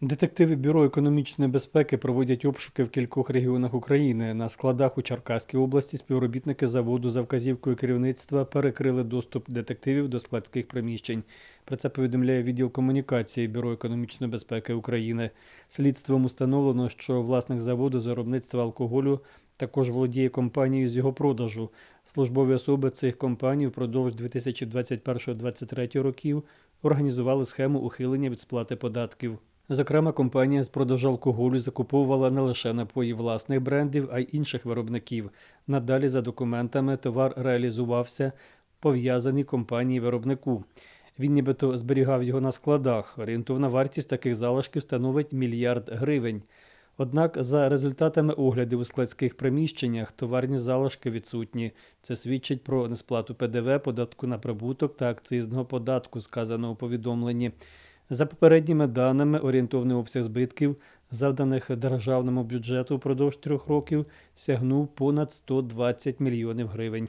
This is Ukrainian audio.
Детективи Бюро економічної безпеки проводять обшуки в кількох регіонах України. На складах у Черкаській області співробітники заводу за вказівкою керівництва перекрили доступ детективів до складських приміщень. Про це повідомляє відділ комунікації Бюро економічної безпеки України. Слідством установлено, що власник заводу з виробництва алкоголю також володіє компанією з його продажу. Службові особи цих компаній впродовж 2021-2023 років організували схему ухилення від сплати податків. Зокрема, компанія з продажу алкоголю закуповувала не лише напої власних брендів, а й інших виробників. Надалі, за документами, товар реалізувався пов'язаний компанії виробнику. Він нібито зберігав його на складах. Орієнтовна вартість таких залишків становить мільярд гривень. Однак, за результатами оглядів у складських приміщеннях товарні залишки відсутні. Це свідчить про несплату ПДВ, податку на прибуток та акцизного податку, сказано у повідомленні. За попередніми даними, орієнтовний обсяг збитків, завданих державному бюджету впродовж трьох років, сягнув понад 120 мільйонів гривень.